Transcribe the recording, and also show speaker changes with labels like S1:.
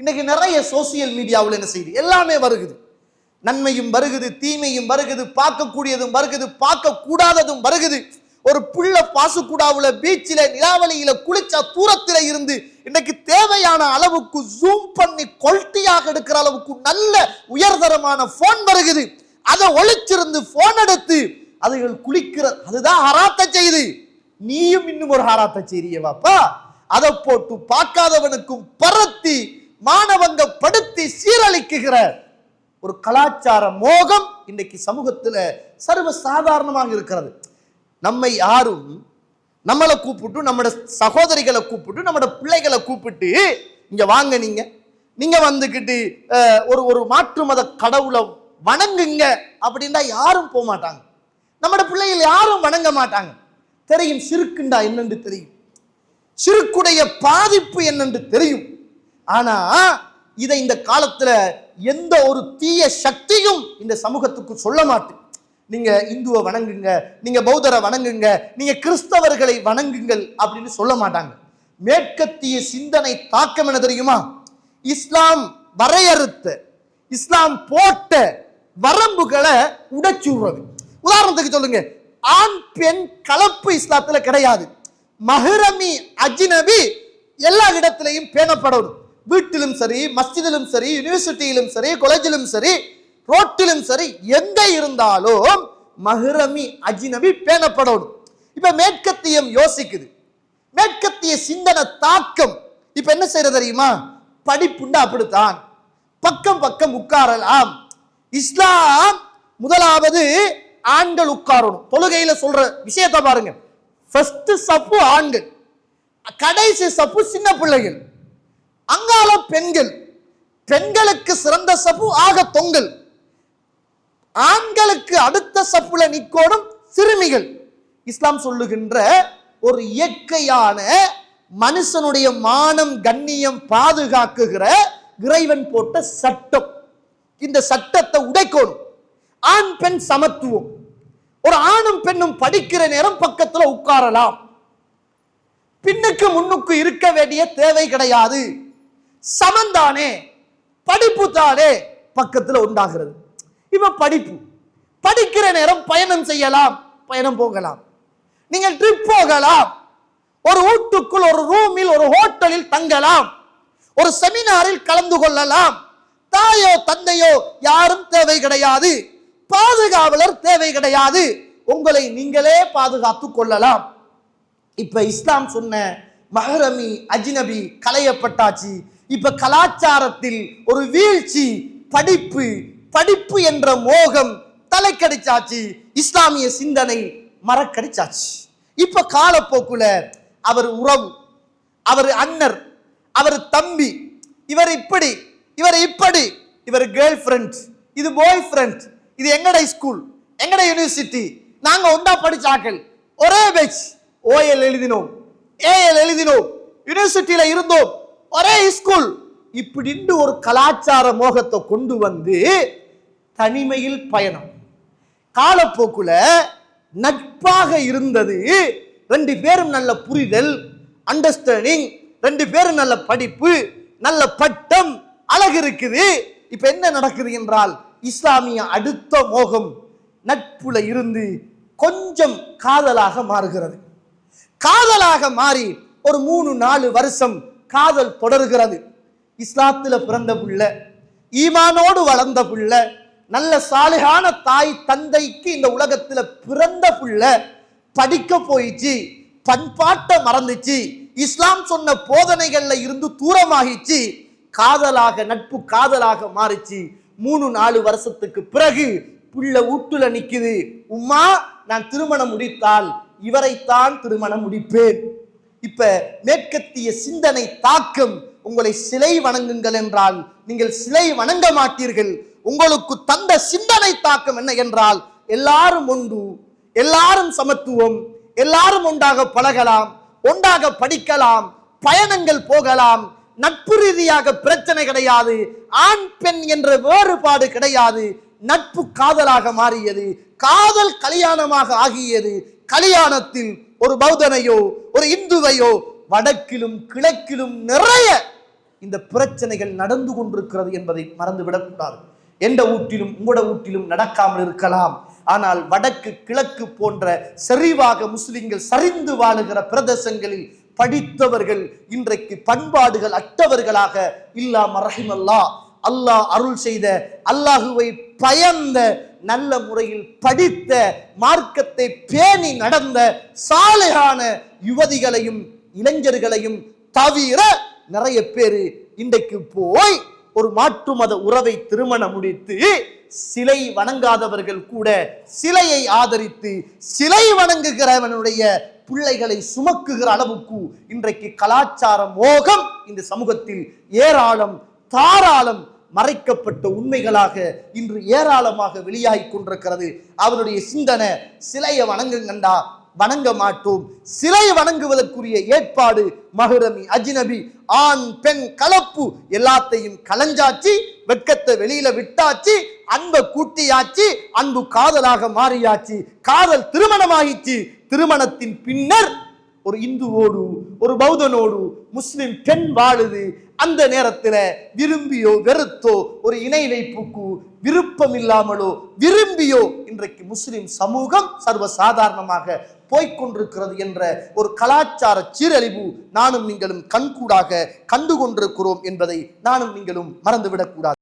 S1: இன்னைக்கு நிறைய சோசியல் மீடியாவில் என்ன செய்யுது? எல்லாமே வருகுது. நன்மையும் வருகுது தீமையும் வருகுது பார்க்கக்கூடியதும் வருகுது பார்க்க கூடாததும் வருகுது. ஒரு புள்ள பாசுக்குடாவுல பீச்சில நிலாவளியில குளிச்சா தூரத்தில இருந்து இன்னைக்கு தேவையான அளவுக்கு ஜூம் பண்ணி கொல்ட்டியாக எடுக்கிற அளவுக்கு நல்ல உயர்தரமான போன் வருகுது. அதை ஒழிச்சிருந்து போன் எடுத்து அதுகள் குளிக்கிற அதுதான் ஹராத்த செய்து நீயும் இன்னும் ஒரு ஹராத்த செய்தியவாப்பா அதை போட்டு பார்க்காதவனுக்கும் பரத்தி மானவங்க படுத்தி சீரழிக்குகிற ஒரு கலாச்சார மோகம் இன்றைக்கு சமூகத்தில் சர்வ சாதாரணமாக இருக்கிறது. நம்மை யாரும் நம்மளை கூப்பிட்டு நம்மட சகோதரிகளை கூப்பிட்டு நம்மட பிள்ளைகளை கூப்பிட்டு இங்கே வாங்க நீங்கள் நீங்கள் வந்துக்கிட்டு ஒரு ஒரு மாற்று மத கடவுளை வணங்குங்க. அப்படின்னா யாரும் போக மாட்டாங்க. நம்மட பிள்ளைகள் யாரும் வணங்க மாட்டாங்க. தெரியும் சிறுக்குண்டா என்னென்று தெரியும். சிறுக்குடைய பாதிப்பு என்னென்று தெரியும். ஆனா இதை இந்த காலத்துல எந்த ஒரு தீய சக்தியும் இந்த சமூகத்துக்கு சொல்ல மாட்டேன் நீங்க இந்துவை வணங்குங்க நீங்க பௌத்தரை வணங்குங்க நீங்க கிறிஸ்தவர்களை வணங்குங்கள் அப்படின்னு சொல்ல மாட்டாங்க. மேற்கத்திய சிந்தனை தாக்கம் என்ன தெரியுமா? இஸ்லாம் வரையறுத்த இஸ்லாம் போட்ட வரம்புகளை உடைச்சுடுறது உதாரணத்துக்கு சொல்லுங்க ஆண் பெண் கலப்பு இஸ்லாத்துல கிடையாது. மஹரமி அஜினபி எல்லா இடத்திலையும் பேணப்படணும். வீட்டிலும் சரி மஸ்ஜிதிலும் சரி யூனிவர்சிட்டியிலும் சரி காலேஜிலும் சரி ரோட்டிலும் சரி எங்க இருந்தாலும் மஹ்ரமி அஜினபி பேணப்படணும். இப்ப மேற்கத்தியம் யோசிக்குது. மேற்கத்திய சிந்தனை தாக்கம். இப்ப என்ன செய்யறது தெரியுமா? படிப்புண்டா அப்படித்தான். பக்கம் பக்கம் உட்காரலாம். இஸ்லாம் முதலாவது ஆண்கள் உட்காரணும். தொழுகையில சொல்ற விஷயத்தை பாருங்க. ஃபர்ஸ்ட் சப்பு ஆண்கள். கடைசி சப்பு சின்ன பிள்ளைகள். அங்கால பெண்கள் பெண்களுக்கு சிறந்த சபு ஆக தொங்கல். ஆண்களுக்கு அடுத்த சப்புல நிக்கோடும் சிறுமிகள். இஸ்லாம் சொல்லுகின்ற ஒரு இயற்கையான மனுஷனுடைய மானம் கண்ணியம் பாதுகாக்குகிற இறைவன் போட்ட சட்டம். இந்த சட்டத்தை உடைக்கணும். ஆண் பெண் சமத்துவம். ஒரு ஆணும் பெண்ணும் படிக்கிற நேரம் பக்கத்துல உட்காரலாம். பின்னுக்கு முன்னுக்கு இருக்க வேண்டிய தேவை கிடையாது. சமந்தானே படிப்பு தானே பக்கத்தில் உண்டாகிறது. இப்போ படிப்பு. படிக்கிற நேரம் பயணம் செய்யலாம் பயணம் போகலாம். நீங்கள் ட்ரிப் போகலாம். ஒரு வீட்டுக்குள் ஒரு ரூமில் ஒரு ஹோட்டலில் தங்கலாம். ஒரு செமினாரில் கலந்து கொள்ளலாம். தாயோ தந்தையோ யாரும் தேவை கிடையாது. பாதுகாவலர் தேவை கிடையாது. உங்களை நீங்களே பாதுகாத்து கொள்ளலாம். இப்ப இஸ்லாம் சொன்ன மஹரமி அஜினபி கலையப்பட்டாச்சு இப்ப கலாச்சாரத்தில் ஒரு வீழ்ச்சி படிப்பு படிப்பு என்ற மோகம் தலைக்கடிச்சாச்சு. இஸ்லாமிய சிந்தனை மறக்கடிச்சாச்சு. இப்ப காலப்போக்குல அவர் உறவு அவர் அண்ணர் அவர் தம்பி இவர் இப்படி இவர் இப்படி இவர் கேர்ள் ஃப்ரெண்ட் இது பாய் ஃப்ரெண்ட் இது எங்கட ஸ்கூல் எங்கட யூனிவர்சிட்டி நாங்க ஒன்றா படிச்சாக்கள் ஒரே பேச்சு ஓஎல் எழுதினோம் ஏஎல் எழுதினோம் யூனிவர்சிட்டியில இருந்தோம். ஒரே ஸ்கூல் இப்படின்னு ஒரு கலாச்சார மோகத்தை கொண்டு வந்து தனிமையில் பயணம். காலப்போக்கில் நட்பாக இருந்தது. ரெண்டு பேரும் நல்ல புரிதல் அண்டர்ஸ்டாண்டிங் ரெண்டு பேரும் நல்ல படிப்பு நல்ல பட்டம் அழகு இருக்குது. இப்ப என்ன நடக்குது என்றால் இஸ்லாமிய அடுத்த மோகம் நட்புல இருந்து கொஞ்சம் காதலாக மாறுகிறது. காதலாக மாறி ஒரு மூணு நாலு வருஷம் காதல் தொடர்கிறது. இஸ்லாத்தில் பிறந்த புள்ள ஈமானோடு வளர்ந்த புள்ள நல்ல சாலிகான தாய் தந்தைக்கு இந்த உலகத்தில் பிறந்த புள்ள படிக்க போயிடுச்சு பண்பாட்டை மறந்துச்சு இஸ்லாம் சொன்ன போதனைகள்ல இருந்து தூரமாகிச்சு காதலாக நட்பு காதலாக மாறிச்சு. மூணு நாலு வருஷத்துக்கு பிறகு புள்ள வீட்டுல நிக்குது. உம்மா நான் திருமணம் முடித்தால் இவரைத்தான் திருமணம் முடிப்பேன். இப்ப மேற்கத்திய சிந்தனை தாக்கம் உங்களை சிலை வணங்குங்கள் என்றால் நீங்கள் சிலை வணங்க மாட்டீர்கள். உங்களுக்கு தந்த சிந்தனை தாக்கம் என்ன என்றால் எல்லாரும் ஒன்று எல்லாரும் சமத்துவம் எல்லாரும் ஒன்றாக பழகலாம் ஒன்றாக படிக்கலாம் பயணங்கள் போகலாம். நட்பு ரீதியாக பிரச்சனை கிடையாது ஆண் பெண் என்ற வேறுபாடு கிடையாது. நட்பு காதலாக மாறியது காதல் கல்யாணமாக ஆகியது கல்யாணத்தில் ஒரு பௌத்தனையோ ஒரு இந்துவையோ வடக்கிலும் கிழக்கிலும் நிறைய இந்த பிரச்சனைகள் நடந்து கொண்டிருக்கிறது என்பதை மறந்துவிடக்கூடாது. எந்த ஊட்டிலும் உங்களோட ஊட்டிலும் நடக்காமல் இருக்கலாம். ஆனால் வடக்கு கிழக்கு போன்ற செறிவாக முஸ்லிம்கள் சரிந்து வாழுகிற பிரதேசங்களில் படித்தவர்கள் இன்றைக்கு பண்பாடுகள் அற்றவர்களாக இல்லாம ரஹிமல்லா அல்லாஹ் அருள் செய்த அல்லாஹுவை பயந்த நல்ல முறையில் படித்த மார்க்கத்தை பேணி நடந்த சாலையான யுவதிகளையும் இளைஞர்களையும் தவிர நிறைய பேர் இன்றைக்கு போய் ஒரு மாற்று மத உறவை திருமணம் முடித்து சிலை வணங்காதவர்கள் கூட சிலையை ஆதரித்து சிலை வணங்குகிறவனுடைய பிள்ளைகளை சுமக்குகிற அளவுக்கு இன்றைக்கு கலாச்சார மோகம் இந்த சமூகத்தில் ஏராளம் தாராளம் மறைக்கப்பட்ட உண்மைகளாக இன்று ஏராளமாக வெளியாகி கொண்டிருக்கிறது. அவருடைய சிந்தனை சிலையை வணங்குங்கண்டா வணங்க மாட்டோம். சிலை வணங்குவதற்குரிய ஏற்பாடு மகுரமி அஜினபி ஆண் பெண் கலப்பு எல்லாத்தையும் கலஞ்சாச்சு வெட்கத்தை வெளியில விட்டாச்சு அன்பை கூட்டியாச்சு அன்பு காதலாக மாறியாச்சு. காதல் திருமணமாகிச்சு. திருமணத்தின் பின்னர் ஒரு இந்துவோடு ஒரு பௌத்தனோடு முஸ்லிம் பெண் வாழுது அந்த நேரத்துல விரும்பியோ வெறுத்தோ ஒரு இணை வைப்புக்கு விருப்பம் இல்லாமலோ விரும்பியோ இன்றைக்கு முஸ்லிம் சமூகம் சர்வ சாதாரணமாக என்ற ஒரு கலாச்சார சீரழிவு நானும் நீங்களும் கண்கூடாக கண்டு கொண்டிருக்கிறோம் என்பதை நானும் நீங்களும் மறந்துவிடக்கூடாது.